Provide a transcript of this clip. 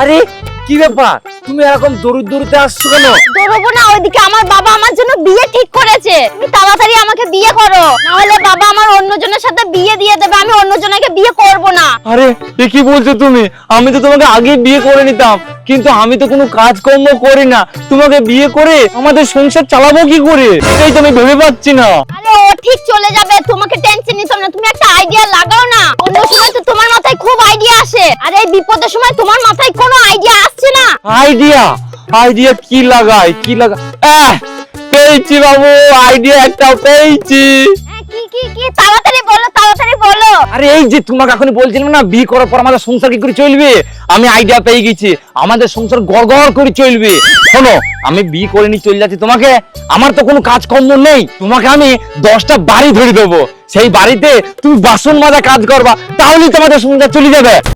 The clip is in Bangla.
আরে কি ব্যাপার? তুমি এরকম দৌড় দৌড়তে আসছো কেন? দৌড়বো না ওইদিকে আমার বাবা আমার জন্য বিয়ে ঠিক করেছে। তুমি তাড়াতাড়ি আমাকে বিয়ে করো। না হলে বাবা আমার অন্যজনের সাথে বিয়ে দিয়ে দেবে আমি অন্যজনকে বিয়ে করব না। আরে এ কি বলছো তুমি? আমি তো তোমাকে আগে বিয়ে করে নিতাম কিন্তু আমি তো কোনো কাজকর্ম করি না। তোমাকে বিয়ে করে আমাদের সংসার চালাবো কি করে? এটাই তো আমি ভেবে পাচ্ছি না। আরে ও ঠিক চলে যাবে তোমাকে টেনশন নিতে হবে না তুমি একটা আইডিয়া লাগাও না অন্য সময় তো তোমার মাথায় খুব আইডিয়া আসে? আর এই বিপদের সময় তোমার মাথায় কোনো আইডিয়া আসছে না? আইডিয়া আইডিয়া কি লাগাই? কি লাগা আহ, পেয়েছি বাবু আইডিয়া একটা পেয়েছি। কি কি কি? তাড়াতাড়ি বলো তাড়াতাড়ি বলো। আরে এই যে তোমাকে এখন বলছিলাম না বিয়ে করার পর আমাদের সংসার কি করে চলবে? আমি আইডিয়া পেয়ে গেছি। আমাদের সংসার গড় গড় করে চলবে। শোনো আমি বিয়ে করে নিয়ে চলে যাচ্ছি তোমাকে। আমার তো কোনো কাজ কাজকর্ম নেই। তোমাকে আমি দশটা বাড়ি ধরে দেবো। সেই বাড়িতে তুমি বাসন মাজা কাজ করবা তাহলেই তোমাদের সংসার চলে যাবে।